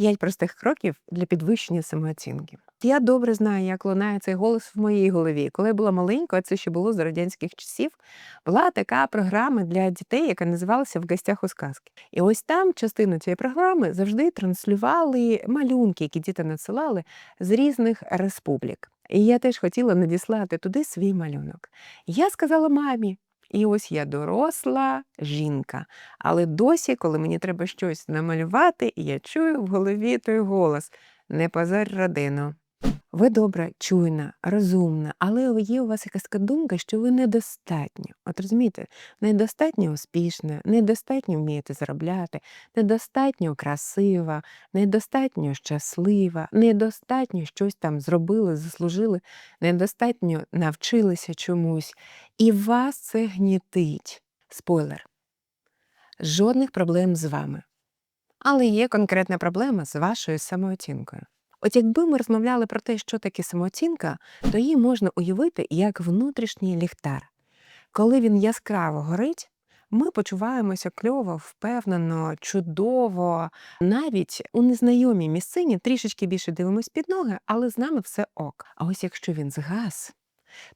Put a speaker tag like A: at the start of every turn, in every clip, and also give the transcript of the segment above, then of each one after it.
A: П'ять простих кроків для підвищення самооцінки. Я добре знаю, як лунає цей голос в моїй голові. Коли я була маленькою, а це ще було з радянських часів, була така програма для дітей, яка називалася В гостях у сказки. І ось там частину цієї програми завжди транслювали малюнки, які діти надсилали з різних республік. І я теж хотіла надіслати туди свій малюнок. Я сказала мамі. І ось я доросла жінка. Але досі, коли мені треба щось намалювати, я чую в голові той голос: не позорь родину. Ви добра, чуйна, розумна, але є у вас якась така думка, що ви недостатньо. От розумієте, недостатньо успішна, недостатньо вмієте заробляти, недостатньо красива, недостатньо щаслива, недостатньо щось там зробили, заслужили, недостатньо навчилися чомусь. І вас це гнітить. Спойлер. Жодних проблем з вами. Але є конкретна проблема з вашою самооцінкою. От якби ми розмовляли про те, що таке самооцінка, то її можна уявити як внутрішній ліхтар. Коли він яскраво горить, ми почуваємося кльово, впевнено, чудово, навіть у незнайомій місцині трішечки більше дивимось під ноги, але з нами все ок. А ось якщо він згас,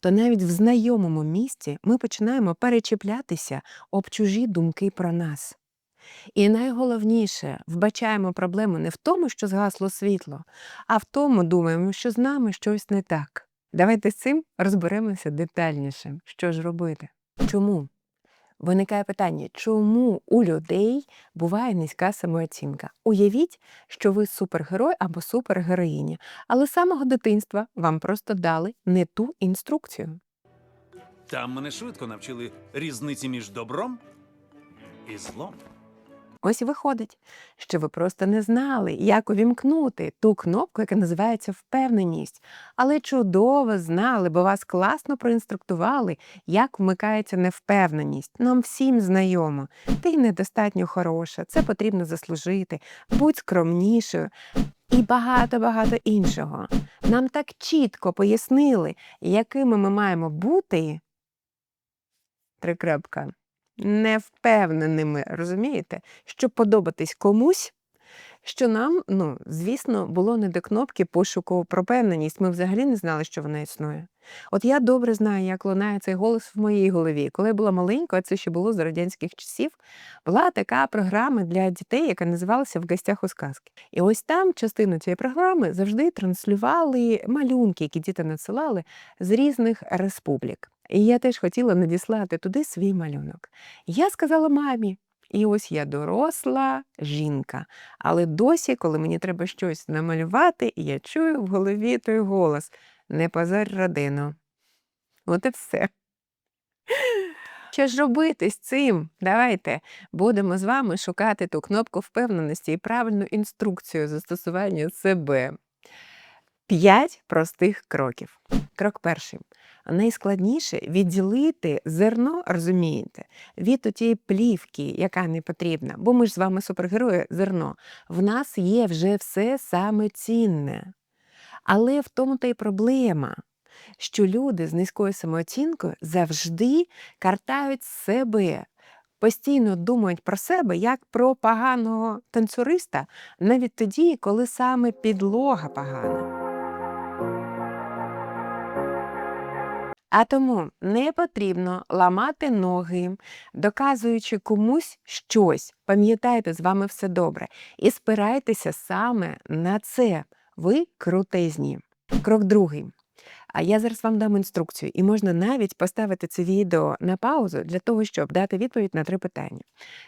A: то навіть в знайомому місці ми починаємо перечіплятися об чужі думки про нас. І найголовніше, вбачаємо проблему не в тому, що згасло світло, а в тому думаємо, що з нами щось не так. Давайте з цим розберемося детальніше, що ж робити. Чому? Виникає питання, чому у людей буває низька самооцінка? Уявіть, що ви супергерой або супергероїня, але з самого дитинства вам просто дали не ту інструкцію.
B: Там мене швидко навчили різниці між добром і злом.
A: Ось і виходить, що ви просто не знали, як увімкнути ту кнопку, яка називається впевненість, але чудово знали, бо вас класно проінструктували, як вмикається невпевненість. Нам всім знайомо. Ти недостатньо хороша, це потрібно заслужити, будь скромнішою. І багато-багато іншого. Нам так чітко пояснили, якими ми маємо бути. Трикрапка невпевненими, розумієте, щоб подобатись комусь, що нам, ну, звісно, було не до кнопки пошуку про певненість. Ми взагалі не знали, що вона існує. От я добре знаю, як лунає цей голос в моїй голові. Коли я була маленькою, а це ще було з радянських часів, була така програма для дітей, яка називалася В гостях у сказки. І ось там частину цієї програми завжди транслювали малюнки, які діти надсилали з різних республік. І я теж хотіла надіслати туди свій малюнок. Я сказала мамі. І ось я доросла жінка. Але досі, коли мені треба щось намалювати, я чую в голові той голос: не позорь родину. От і все. Що ж робити з цим? Давайте будемо з вами шукати ту кнопку впевненості і правильну інструкцію застосування себе. П'ять простих кроків. Крок перший. Найскладніше відділити зерно, розумієте, від тієї плівки, яка не потрібна. Бо ми ж з вами супергерої зерно. В нас є вже все саме цінне. Але в тому та й проблема, що люди з низькою самооцінкою завжди картають себе. Постійно думають про себе як про поганого танцюриста, навіть тоді, коли саме підлога погана. А тому не потрібно ламати ноги, доказуючи комусь щось. Пам'ятайте, з вами все добре. І спирайтеся саме на це. Ви крутезні. Крок другий. А я зараз вам дам інструкцію, і можна навіть поставити це відео на паузу для того, щоб дати відповідь на три питання.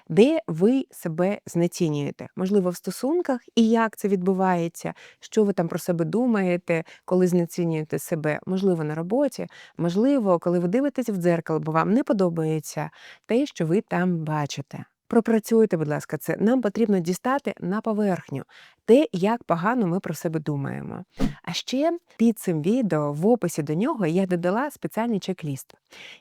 A: Де ви себе знецінюєте? Можливо, в стосунках і як це відбувається, що ви там про себе думаєте, коли знецінюєте себе? Можливо, на роботі, можливо, коли ви дивитесь в дзеркало, бо вам не подобається те, що ви там бачите. Пропрацюйте, будь ласка, це нам потрібно дістати на поверхню те, як погано ми про себе думаємо. А ще під цим відео в описі до нього я додала спеціальний чек-ліст.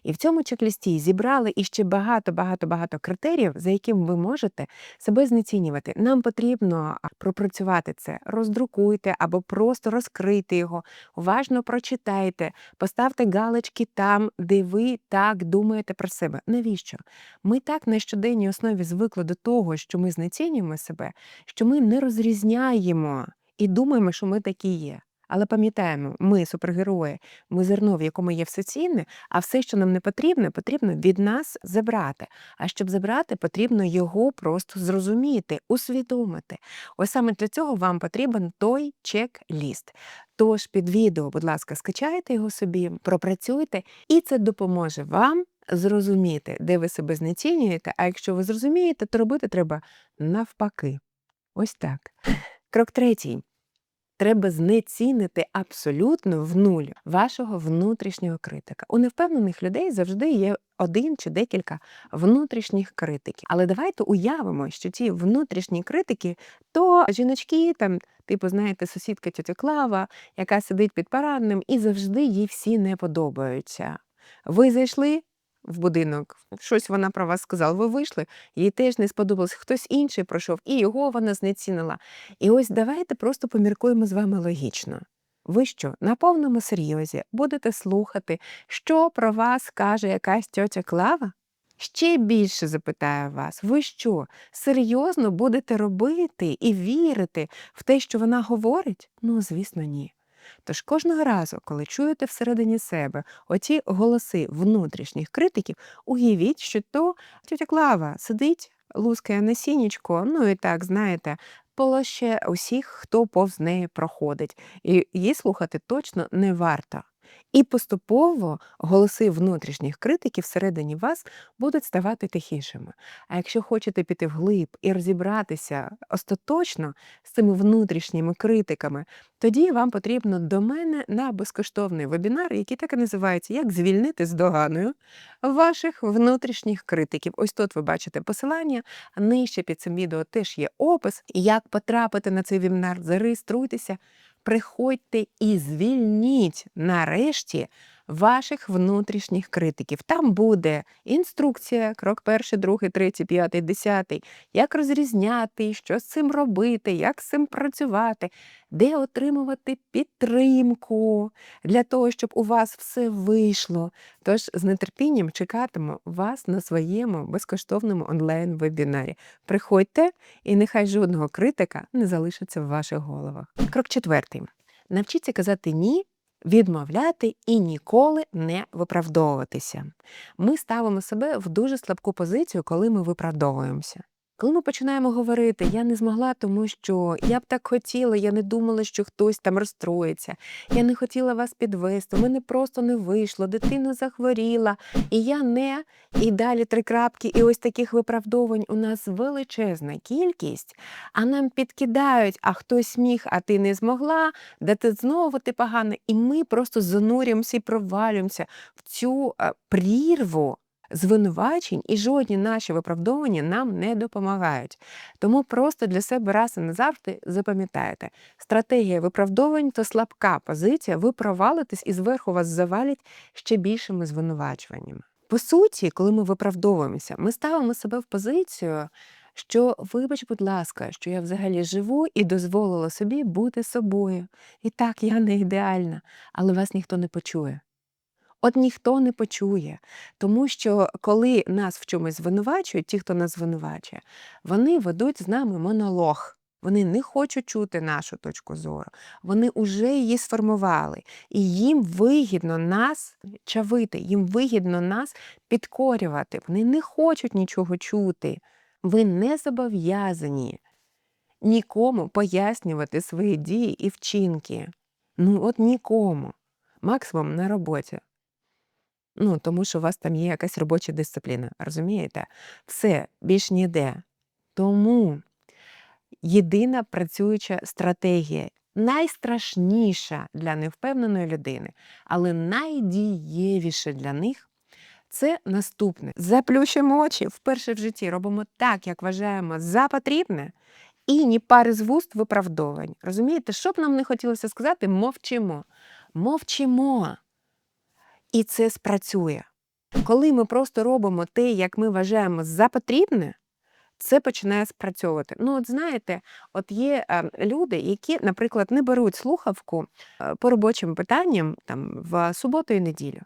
A: І в цьому чек-лісті зібрали іще багато-багато-багато критеріїв, за яким ви можете себе знецінювати. Нам потрібно пропрацювати це, роздрукуйте або просто розкрийте його, уважно прочитайте, поставте галочки там, де ви так думаєте про себе. Навіщо? Ми так на щоденній основі звикли до того, що ми знецінюємо себе, що ми не розрізняємо доганяємо і думаємо, що ми такі є. Але пам'ятаємо, ми супергерої, ми зерно, в якому є все цінне, а все, що нам не потрібне, потрібно від нас забрати. А щоб забрати, потрібно його просто зрозуміти, усвідомити. Ось саме для цього вам потрібен той чек-ліст. Тож під відео, будь ласка, скачайте його собі, пропрацюйте, і це допоможе вам зрозуміти, де ви себе знецінюєте. А якщо ви зрозумієте, то робити треба навпаки. Ось так. Крок третій. Треба знецінити абсолютно в нуль вашого внутрішнього критика. У невпевнених людей завжди є один чи декілька внутрішніх критиків. Але давайте уявимо, що ті внутрішні критики то жіночки, там, типу, знаєте, сусідка тетя Клава, яка сидить під парадним, і завжди їй всі не подобаються. Ви зайшли в будинок, щось вона про вас сказала, ви вийшли, їй теж не сподобалось, хтось інший пройшов, і його вона знецінила. І ось давайте просто поміркуємо з вами логічно. Ви що, на повному серйозі будете слухати, що про вас каже якась тьотя Клава? Ще більше запитаю вас, ви що, серйозно будете робити і вірити в те, що вона говорить? Ну, звісно, ні. Тож кожного разу, коли чуєте всередині себе оті голоси внутрішніх критиків, уявіть, що то тітя Клава сидить, лускає насіннячко, ну і так, знаєте, полоще усіх, хто повз неї проходить. І її слухати точно не варто. І поступово голоси внутрішніх критиків всередині вас будуть ставати тихішими. А якщо хочете піти вглиб і розібратися остаточно з цими внутрішніми критиками, тоді вам потрібно до мене на безкоштовний вебінар, який так і називається Як звільнити з доганою ваших внутрішніх критиків. Ось тут ви бачите посилання. Нижче під цим відео теж є опис. Як потрапити на цей вебінар, зареєструйтеся, приходьте і звільніть нарешті ваших внутрішніх критиків. Там буде інструкція, крок перший, другий, третій, п'ятий, десятий, як розрізняти, що з цим робити, як з цим працювати, де отримувати підтримку для того, щоб у вас все вийшло. Тож з нетерпінням чекатиму вас на своєму безкоштовному онлайн-вебінарі. Приходьте, і нехай жодного критика не залишиться в ваших головах. Крок четвертий. Навчіться казати ні, відмовляти і ніколи не виправдовуватися. Ми ставимо себе в дуже слабку позицію, коли ми виправдовуємося. Коли ми починаємо говорити, я не змогла, тому що я б так хотіла, я не думала, що хтось там розстроїться, я не хотіла вас підвести, у мене просто не вийшло, дитина захворіла, і я не, і далі три крапки, і ось таких виправдовувань у нас величезна кількість, а нам підкидають, а хтось міг, а ти не змогла, да ти знову ти погана. І ми просто занурюємося і провалюємося в цю е, прірву звинувачень, і жодні наші виправдовування нам не допомагають. Тому просто для себе раз і назавжди запам'ятайте, стратегія виправдовувань то слабка позиція, ви провалитесь і зверху вас завалять ще більшими звинувачуваннями. По суті, коли ми виправдовуємося, ми ставимо себе в позицію. Що, вибач, будь ласка, що я взагалі живу і дозволила собі бути собою. І так, я не ідеальна, але вас ніхто не почує. От ніхто не почує, тому що коли нас в чомусь звинувачують, ті, хто нас звинувачує, вони ведуть з нами монолог. Вони не хочуть чути нашу точку зору. Вони вже її сформували, і їм вигідно нас чавити, їм вигідно нас підкорювати. Вони не хочуть нічого чути. Ви не зобов'язані нікому пояснювати свої дії і вчинки. Ну, от нікому. Максимум на роботі. Ну, тому що у вас там є якась робоча дисципліна, розумієте? Все, більш ніде. Тому єдина працююча стратегія, найстрашніша для невпевненої людини, але найдієвіша для них це наступне. Заплющимо очі вперше в житті, робимо так, як вважаємо за потрібне, і ні пари з вуст виправдовань. Розумієте, що б нам не хотілося сказати, мовчимо. Мовчимо. І це спрацює. Коли ми просто робимо те, як ми вважаємо за потрібне, це починає спрацьовувати. Ну, от знаєте, от є е, люди, які, наприклад, не беруть слухавку е, по робочим питанням там, в суботу і неділю.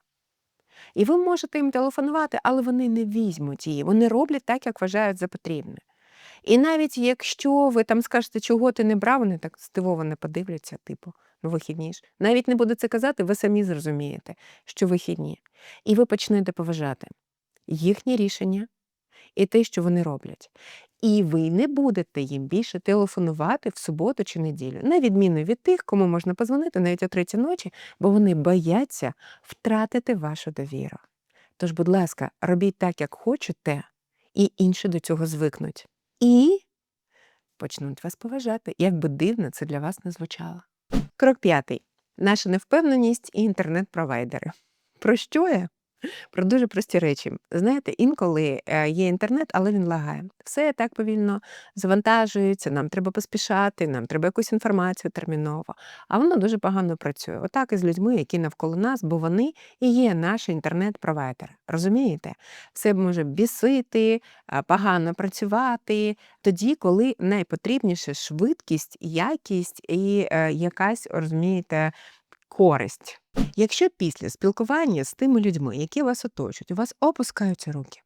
A: І ви можете їм телефонувати, але вони не візьмуть її. Вони роблять так, як вважають за потрібне. І навіть якщо ви там скажете, чого ти не брав, вони так здивовано подивляться, типу, вихідні ж. Навіть не буду це казати, ви самі зрозумієте, що вихідні. І ви почнете поважати їхнє рішення і те, що вони роблять. І ви не будете їм більше телефонувати в суботу чи неділю, на відміну від тих, кому можна позвонити навіть о третій ночі, бо вони бояться втратити вашу довіру. Тож, будь ласка, робіть так, як хочете, і інші до цього звикнуть. І почнуть вас поважати, як би дивно це для вас не звучало. Крок п'ятий. Наша невпевненість і інтернет-провайдери. Про що я? Про дуже прості речі. Знаєте, інколи е, є інтернет, але він лагає. Все так повільно завантажується, нам треба поспішати, нам треба якусь інформацію терміново. А воно дуже погано працює. Отак і з людьми, які навколо нас, бо вони і є наші інтернет-провайдери. Розумієте? Все може бісити, погано працювати тоді, коли найпотрібніше швидкість, якість і е, якась, розумієте, користь. Якщо після спілкування з тими людьми, які вас оточують, у вас опускаються руки,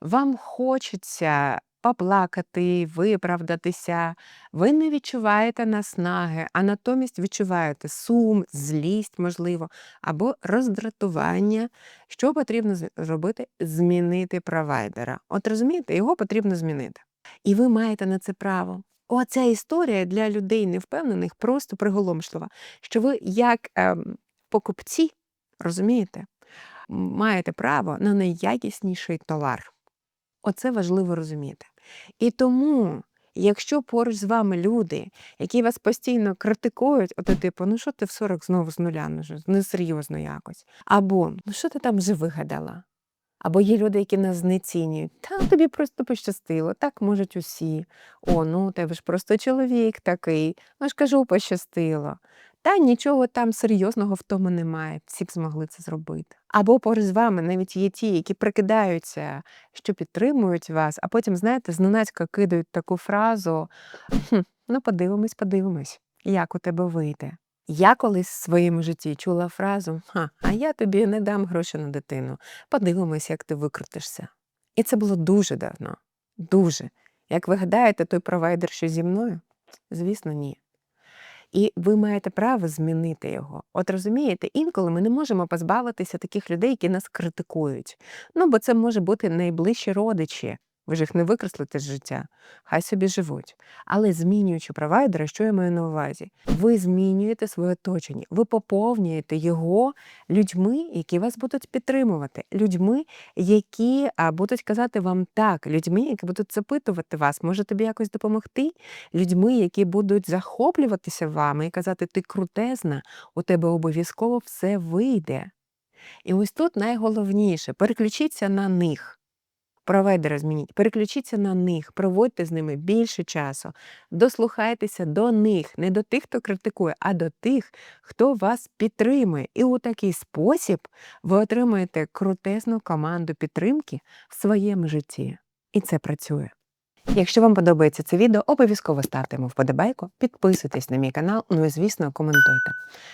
A: вам хочеться поплакати, виправдатися, ви не відчуваєте наснаги, а натомість відчуваєте сум, злість, можливо, або роздратування, що потрібно зробити? Змінити провайдера. От розумієте, його потрібно змінити. І ви маєте на це право. Оця історія для людей невпевнених просто приголомшлива, що ви як ем, покупці, розумієте, маєте право на найякісніший товар. Оце важливо розуміти. І тому, якщо поруч з вами люди, які вас постійно критикують, от типу, ну що ти в 40 знову з нуля, ну несерйозно якось. Або ну що ти там вже вигадала? Або є люди, які нас знецінюють. Та тобі просто пощастило, так можуть усі. О, ну тебе ж просто чоловік такий. Ну ж кажу, пощастило. Та нічого там серйозного в тому немає. Всі б змогли це зробити. Або поруч з вами навіть є ті, які прикидаються, що підтримують вас, а потім, знаєте, зненацька кидають таку фразу: «Хм, ну, подивимось, подивимось, як у тебе вийде. Я колись в своєму житті чула фразу: Ха, а я тобі не дам гроші на дитину. Подивимось, як ти викрутишся. І це було дуже давно. Дуже. Як ви гадаєте, той провайдер, що зі мною? Звісно, ні. І ви маєте право змінити його. От розумієте, інколи ми не можемо позбавитися таких людей, які нас критикують. Ну, бо це може бути найближчі родичі. Ви ж їх не викреслите з життя, хай собі живуть. Але змінюючи провайдера, що я маю на увазі? Ви змінюєте своє оточення, ви поповнюєте його людьми, які вас будуть підтримувати, людьми, які будуть казати вам так, людьми, які будуть запитувати вас, може тобі якось допомогти, людьми, які будуть захоплюватися вами і казати, ти крутезна, у тебе обов'язково все вийде. І ось тут найголовніше переключіться на них. Провайдера змініть, переключіться на них, проводьте з ними більше часу, дослухайтеся до них, не до тих, хто критикує, а до тих, хто вас підтримує. І у такий спосіб ви отримаєте крутезну команду підтримки в своєму житті. І це працює. Якщо вам подобається це відео, обов'язково ставте йому вподобайку, підписуйтесь на мій канал, ну і звісно, коментуйте.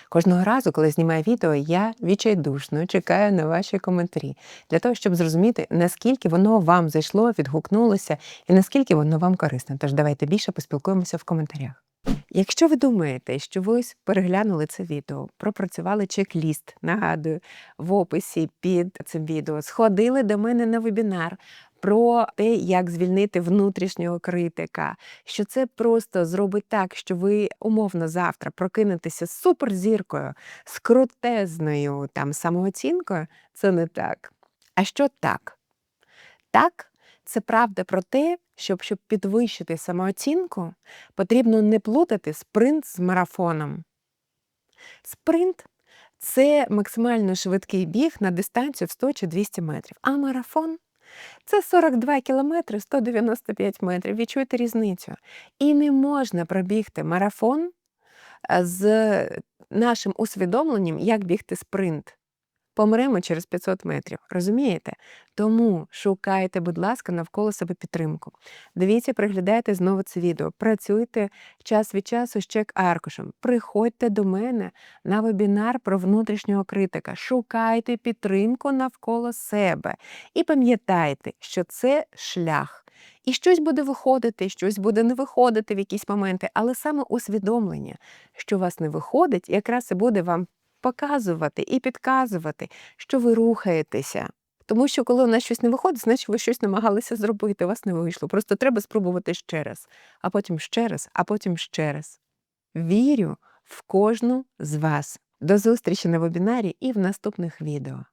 A: Кожного разу, коли знімаю відео, я відчайдушно чекаю на ваші коментарі для того, щоб зрозуміти, наскільки воно вам зайшло, відгукнулося і наскільки воно вам корисне. Тож давайте більше поспілкуємося в коментарях. Якщо ви думаєте, що ви ось переглянули це відео, пропрацювали чек-ліст, нагадую, в описі під цим відео, сходили до мене на вебінар про те, як звільнити внутрішнього критика, що це просто зробить так, що ви умовно завтра прокинетеся суперзіркою, з крутезною там самооцінкою, це не так. А що так? Так, це правда про те, що щоб підвищити самооцінку, потрібно не плутати спринт з марафоном. Спринт це максимально швидкий біг на дистанцію в 100 чи 200 метрів, а марафон це 42 кілометри 195 метрів. Відчуєте різницю. І не можна пробігти марафон з нашим усвідомленням, як бігти спринт. Помремо через 500 метрів. Розумієте? Тому шукайте, будь ласка, навколо себе підтримку. Дивіться, приглядайте знову це відео. Працюйте час від часу з чек-аркушем. Приходьте до мене на вебінар про внутрішнього критика. Шукайте підтримку навколо себе. І пам'ятайте, що це шлях. І щось буде виходити, щось буде не виходити в якісь моменти, але саме усвідомлення, що у вас не виходить, якраз і буде вам показувати і підказувати, що ви рухаєтеся. Тому що коли у нас щось не виходить, значить ви щось намагалися зробити, у вас не вийшло. Просто треба спробувати ще раз, а потім ще раз, а потім ще раз. Вірю в кожну з вас. До зустрічі на вебінарі і в наступних відео.